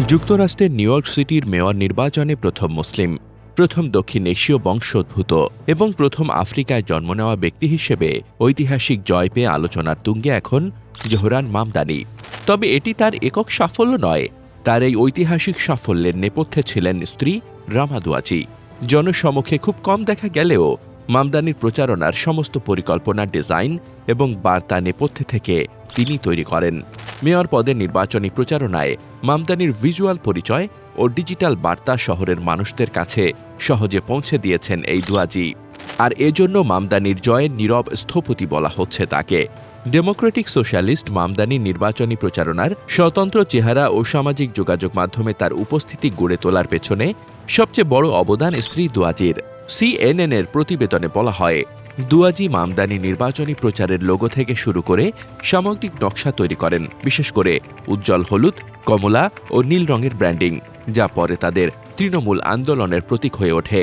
যুক্তরাষ্ট্রের new York সিটির mayor নির্বাচনে প্রথম মুসলিম, প্রথম দক্ষিণ এশীয় বংশোদ্ভূত এবং প্রথম আফ্রিকায় জন্ম নেওয়া ব্যক্তি হিসেবে ঐতিহাসিক জয় পেয়ে আলোচনার তুঙ্গে এখন জোহরান মামদানি। তবে এটি তার একক সাফল্য নয়, তার এই ঐতিহাসিক সাফল্যের নেপথ্যে ছিলেন স্ত্রী রামাদুয়াচি জনসমক্ষে খুব কম দেখা গেলেও মামদানির প্রচারণার সমস্ত পরিকল্পনা, ডিজাইন এবং বার্তা নেপথ্যে থেকে তিনি তৈরি করেন। মেয়র পদে নির্বাচনী প্রচারণায় মামদানির ভিজুয়াল পরিচয় ও ডিজিটাল বার্তা শহরের মানুষদের কাছে সহজে পৌঁছে দিয়েছেন এই দুয়াজি। আর এজন্য মামদানির জয়ের নীরব স্থপতি বলা হচ্ছে তাকে। ডেমোক্রেটিক সোশ্যালিস্ট মামদানি নির্বাচনী প্রচারণার স্বতন্ত্র চেহারা ও সামাজিক যোগাযোগ মাধ্যমে তার উপস্থিতি গড়ে তোলার পেছনে সবচেয়ে বড় অবদান স্ত্রী দুয়াজির। সিএনএন এর প্রতিবেদনে বলা হয় দুয়াজি মামদানি নির্বাচনী প্রচারের লোগো থেকে শুরু করে সামগ্রিক নকশা তৈরি করেন, বিশেষ করে উজ্জ্বল হলুদ, কমলা ও নীল রঙের ব্র্যান্ডিং, যা পরে তাদের তৃণমূল আন্দোলনের প্রতীক হয়ে ওঠে।